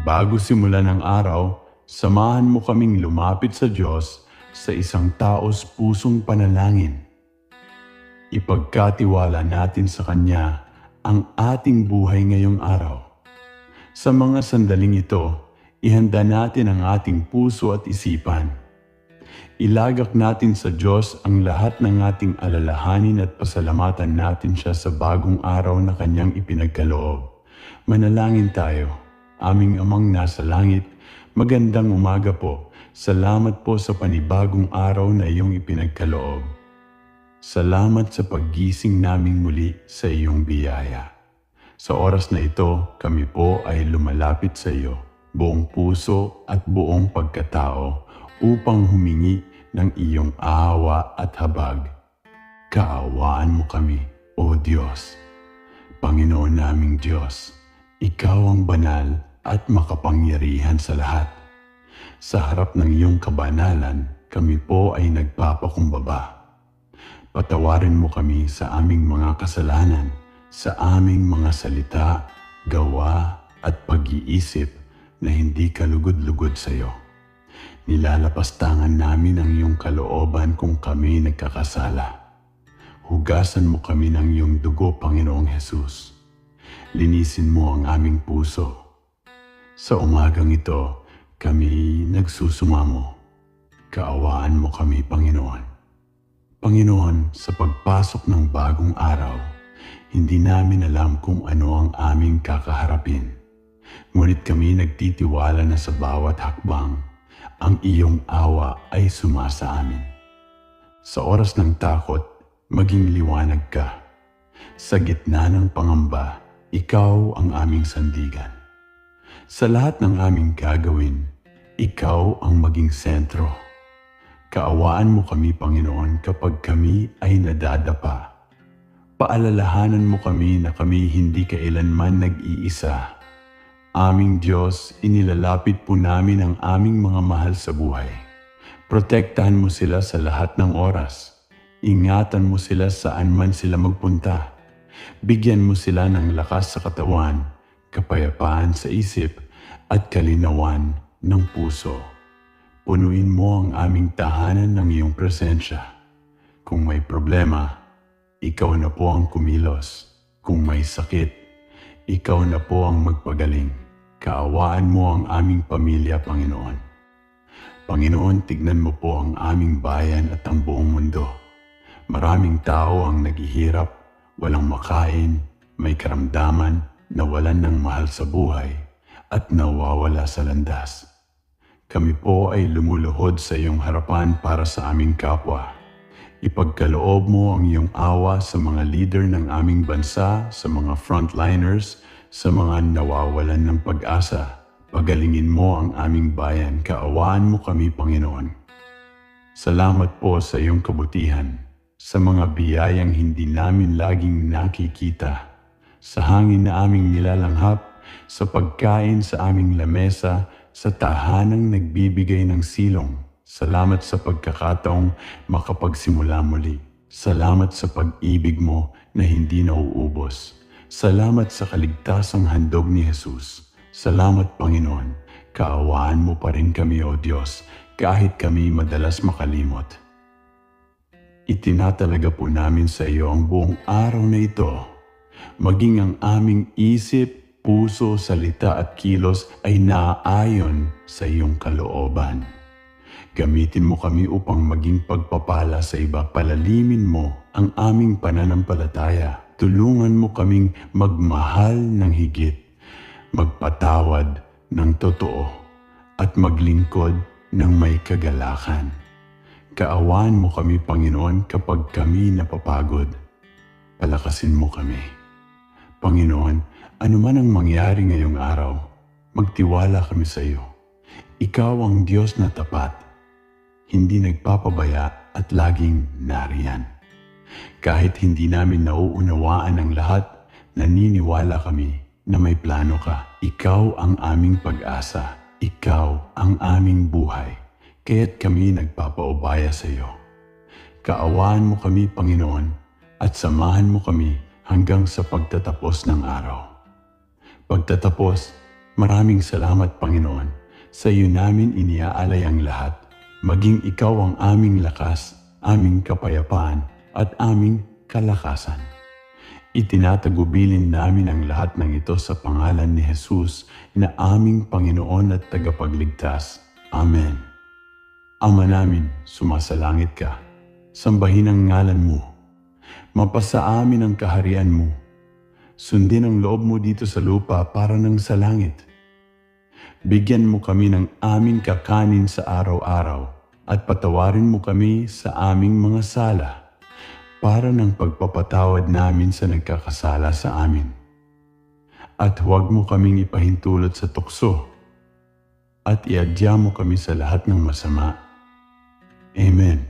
Bago simulan ang araw, samahan mo kaming lumapit sa Diyos sa isang taos pusong panalangin. Ipagkatiwala natin sa Kanya ang ating buhay ngayong araw. Sa mga sandaling ito, ihanda natin ang ating puso at isipan. Ilagak natin sa Diyos ang lahat ng ating alalahanin at pasalamatan natin siya sa bagong araw na Kanyang ipinagkaloob. Manalangin tayo. Aming amang nasa langit, magandang umaga po. Salamat po sa panibagong araw na iyong ipinagkaloob. Salamat sa paggising naming muli sa iyong biyaya. Sa oras na ito, kami po ay lumalapit sa iyo, buong puso at buong pagkatao upang humingi ng iyong awa at habag. Kaawaan mo kami, O Diyos. Panginoon naming Diyos, Ikaw ang banal at makapangyarihan sa lahat. Sa harap ng iyong kabanalan, kami po ay nagpapakumbaba. Patawarin mo kami sa aming mga kasalanan, sa aming mga salita, gawa at pag-iisip na hindi kalugod-lugod sa iyo. Nilalapastangan namin ang iyong kalooban kung kami nagkakasala. Hugasan mo kami ng iyong dugo, Panginoong Hesus. Linisin mo ang aming puso. Sa umagang ito, kami nagsusumamo. Kaawaan mo kami, Panginoon. Panginoon, sa pagpasok ng bagong araw, hindi namin alam kung ano ang aming kakaharapin. Ngunit kami nagtitiwala na sa bawat hakbang, ang iyong awa ay sumasa amin. Sa oras ng takot, maging liwanag ka. Sa gitna ng pangamba, ikaw ang aming sandigan. Sa lahat ng aming gagawin, ikaw ang maging sentro. Kaawaan mo kami, Panginoon, kapag kami ay nadadapa. Paalalahanan mo kami na kami hindi kailanman nag-iisa. Aming Diyos, inilalapit po namin ang aming mga mahal sa buhay. Protektahan mo sila sa lahat ng oras. Ingatan mo sila saan man sila magpunta. Bigyan mo sila ng lakas sa katawan, kapayapaan sa isip, at kalinawan ng puso. Punuin mo ang aming tahanan ng iyong presensya. Kung may problema, ikaw na po ang kumilos. Kung may sakit, ikaw na po ang magpagaling. Kaawaan mo ang aming pamilya, Panginoon. Panginoon, tignan mo po ang aming bayan at ang buong mundo. Maraming tao ang naghihirap, walang makain, may karamdaman, nawalan ng mahal sa buhay, at nawawala sa landas. Kami po ay lumuluhod sa iyong harapan para sa aming kapwa. Ipagkaloob mo ang iyong awa sa mga leader ng aming bansa, sa mga frontliners, sa mga nawawalan ng pag-asa. Pagalingin mo ang aming bayan, kaawaan mo kami, Panginoon. Salamat po sa iyong kabutihan, sa mga biyayang hindi namin laging nakikita, sa hangin na aming nilalanghap, sa pagkain sa aming lamesa, sa tahanang nagbibigay ng silong. Salamat sa pagkakataong makapagsimula muli. Salamat sa pag-ibig mo na hindi nauubos. Salamat sa kaligtasang handog ni Jesus. Salamat Panginoon, kaawaan mo pa rin kami o Diyos kahit kami madalas makalimot. Itinatalaga po namin sa iyo ang buong araw na ito. Maging ang aming isip, puso, salita at kilos ay naaayon sa iyong kalooban. Gamitin mo kami upang maging pagpapala sa iba. Palalimin mo ang aming pananampalataya. Tulungan mo kaming magmahal ng higit, magpatawad ng totoo, at maglingkod ng may kagalakan. Kaawaan mo kami, Panginoon, kapag kami napapagod. Palakasin mo kami. Panginoon, ano man ang mangyari ngayong araw, magtiwala kami sa iyo. Ikaw ang Diyos na tapat, hindi nagpapabaya at laging nariyan. Kahit hindi namin nauunawaan ang lahat, naniniwala kami na may plano ka. Ikaw ang aming pag-asa. Ikaw ang aming buhay. Kaya't kami nagpapaubaya sa iyo. Kaawaan mo kami, Panginoon, at samahan mo kami hanggang sa pagtatapos ng araw. Pagtatapos, Maraming salamat, Panginoon. Sa iyo namin iniaalay ang lahat. Maging ikaw ang aming lakas, aming kapayapaan, at aming kalakasan. Itinatagubilin namin ang lahat ng ito sa pangalan ni Jesus na aming Panginoon at tagapagligtas. Amen. Ama namin, sumasalangit ka. Sambahin ang ngalan mo. Mapasa amin ang kaharian mo. Sundin ang loob mo dito sa lupa para ng sa langit. Bigyan mo kami ng aming kakanin sa araw-araw at patawarin mo kami sa aming mga sala para ng pagpapatawad namin sa nagkakasala sa amin. At huwag mo kaming ipahintulot sa tukso at iadya mo kami sa lahat ng masama. Amen.